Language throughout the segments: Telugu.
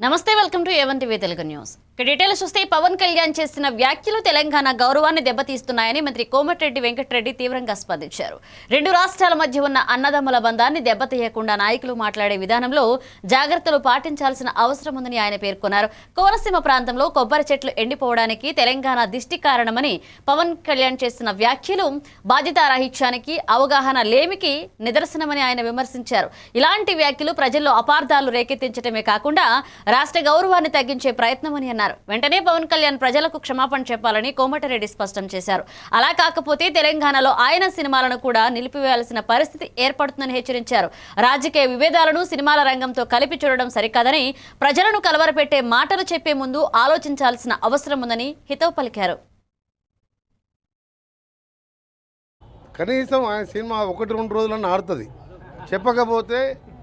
నమస్తే welcome to A one TV Telugu news. ఇక డీటెయిల్స్ చూస్తే పవన్ కళ్యాణ్ చేసిన వ్యాఖ్యలు తెలంగాణ గౌరవాన్ని దెబ్బతీస్తున్నాయని మంత్రి కోమటిరెడ్డి వెంకటరెడ్డి తీవ్రంగా స్పందించారు. రెండు రాష్ట్రాల మధ్య ఉన్న అన్నదమ్ముల బంధాన్ని దెబ్బతీయకుండా నాయకులు మాట్లాడే విధానంలో జాగ్రత్తలు పాటించాల్సిన అవసరం ఉందని ఆయన పేర్కొన్నారు. కోనసీమ ప్రాంతంలో కొబ్బరి చెట్లు ఎండిపోవడానికి తెలంగాణ దిష్టి కారణమని పవన్ కళ్యాణ్ చేసిన వ్యాఖ్యలు బాధ్యతారాహిత్యానికి అవగాహన లేమికి నిదర్శనమని ఆయన విమర్శించారు. ఇలాంటి వ్యాఖ్యలు ప్రజల్లో అపార్థాలు రేకెత్తించడమే కాకుండా రాష్ట్ర గౌరవాన్ని తగ్గించే ప్రయత్నమని అన్నారు. వెంటనే పవన్ కళ్యాణ్ ప్రజలకు క్షమాపణ చెప్పాలని కోమటిరెడ్డి స్పష్టం చేశారు. అలా కాకపోతే తెలంగాణలో ఆయన సినిమాలను కూడా నిలిపివేయాల్సిన పరిస్థితి ఏర్పడుతుందని హెచ్చరించారు. రాజకీయ విభేదాలను సినిమాల రంగంతో కలిపి చూడడం సరికాదని ప్రజలను కలవరపెట్టే మాటలు చెప్పే ముందు ఆలోచించాల్సిన అవసరం ఉందని హితవు పలికారు. కనీసం ఆయన సినిమా ఒకటి రెండు రోజులన్నా ఆడుతుంది. చెప్పకపోతే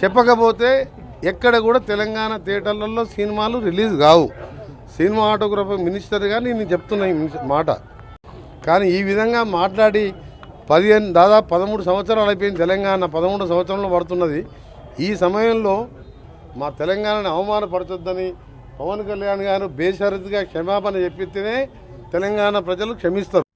చెప్పకపోతే ఎక్కడ కూడా తెలంగాణ థియేటర్లలో సినిమాలు రిలీజ్ కావు. సినిమా ఆటోగ్రాఫర్ మినిస్టర్గా నేను చెప్తున్నా ఈ మాట. కానీ ఈ విధంగా మాట్లాడి పదిహేను దాదాపు పదమూడు సంవత్సరాలు అయిపోయింది తెలంగాణ పదమూడు సంవత్సరంలో పడుతున్నది. ఈ సమయంలో మా తెలంగాణని అవమానపరచొద్దని పవన్ కళ్యాణ్ గారు బేషరతుగా క్షమాపణ చెప్పితేనే తెలంగాణ ప్రజలు క్షమిస్తారు.